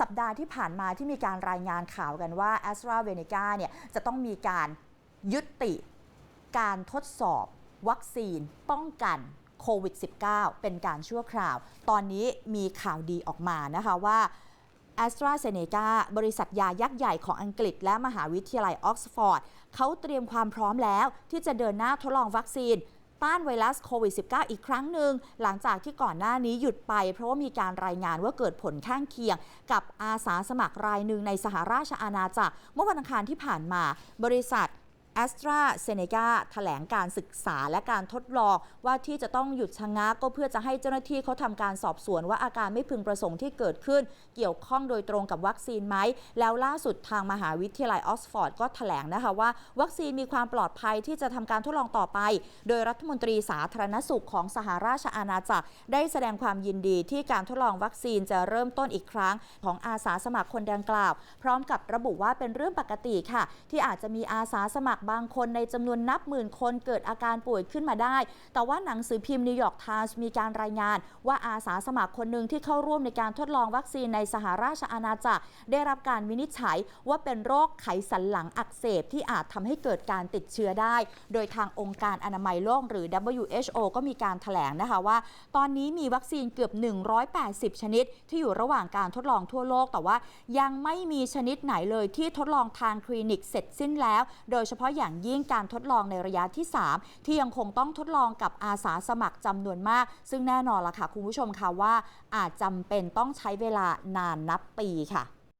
สัปดาห์ที่ผ่านมาที่มีการรายงานข่าวกันว่า a s t r a z เ e ซ e c a เนี่ยจะต้องมีการยุติการทดสอบ วัคซีน ป้องกันโควิด -19 เป็นการชั่วคราว ตอนนี้มีข่าวดีออกมานะคะว่า a s t r a z เซ e c a บริษัทยายักษ์ใหญ่ของอังกฤษ และมหาวิทยาลัยออกซฟอร์ดเขาเตรียมความพร้อมแล้วที่จะเดินหน้าทดลองวัคซีน ต้านไวรัสโควิด -19 อีกครั้งหนึ่งหลังจากที่ก่อนหน้านี้หยุดไป เพราะว่ามีการรายงานว่าเกิดผลข้างเคียง กับอาสาสมัครรายหนึ่งในสหราชอาณาจักรเมื่อวันอังคารที่ผ่านมา บริษัท a s t r a z เซ e c a แถลงการศึกษาและการทดลองว่าที่จะต้องหยุดชะงักก็เพื่อจะให้เจ้าหน้าที่เขาทำการสอบสวนว่าอาการไม่พึงประสงค์ที่เกิดขึ้น เกี่ยวข้องโดยตรงกับวัคซีนไหม แล้วล่าสุดทางมหาวิทยาลัยออกซฟอร์ดก็แถลงนะคะว่า วัคซีนมีความปลอดภัยที่จะทำการทดลองต่อไป โดยรัฐมนตรีสาธารณสุขของสหราชอาณาจักร ได้แสดงความยินดีที่การทดลองวัคซีนจะเริ่มต้นอีกครั้ง ของอาสาสมัครคนดังกล่าว พร้อมกับระบุว่าเป็นเรื่องปกติค่ะ ที่อาจจะมีอาสาสมัครบางคนในจำนวนนับหมื่นคนเกิดอาการป่วยขึ้นมาได้ แต่ว่าหนังสือพิมพ์นิวยอร์กไทมส์มีการรายงาน ว่าอาสาสมัครคนหนึ่งที่เข้าร่วมในการทดลองวัคซีนในสหราชอาณาจักร ได้รับการวินิจฉัยว่าเป็นโรคไขสันหลังอักเสบที่อาจทำให้เกิดการติดเชื้อได้ โดยทางองค์การอนามัยโลกหรือ WHO ก็มีการถแถลงนะคะว่า ตอนนี้มีวัคซีนเกือบ 180 ชนิด ที่อยู่ระหว่างการทดลองทั่วโลก แต่ว่ายังไม่มีชนิดไหนเลยที่ทดลองทางคลินิกเสร็จสิ้นแล้ว โดยเฉพาะอย่างยิ่งการทดลองในระยะที่ 3 ที่ยังคงต้องทดลองกับอาสาสมัครจำนวนมาก ซึ่งแน่นอนล่ะค่ะคุณผู้ชมค่ะว่าอาจจำเป็นต้องใช้เวลานานนับปีค่ะ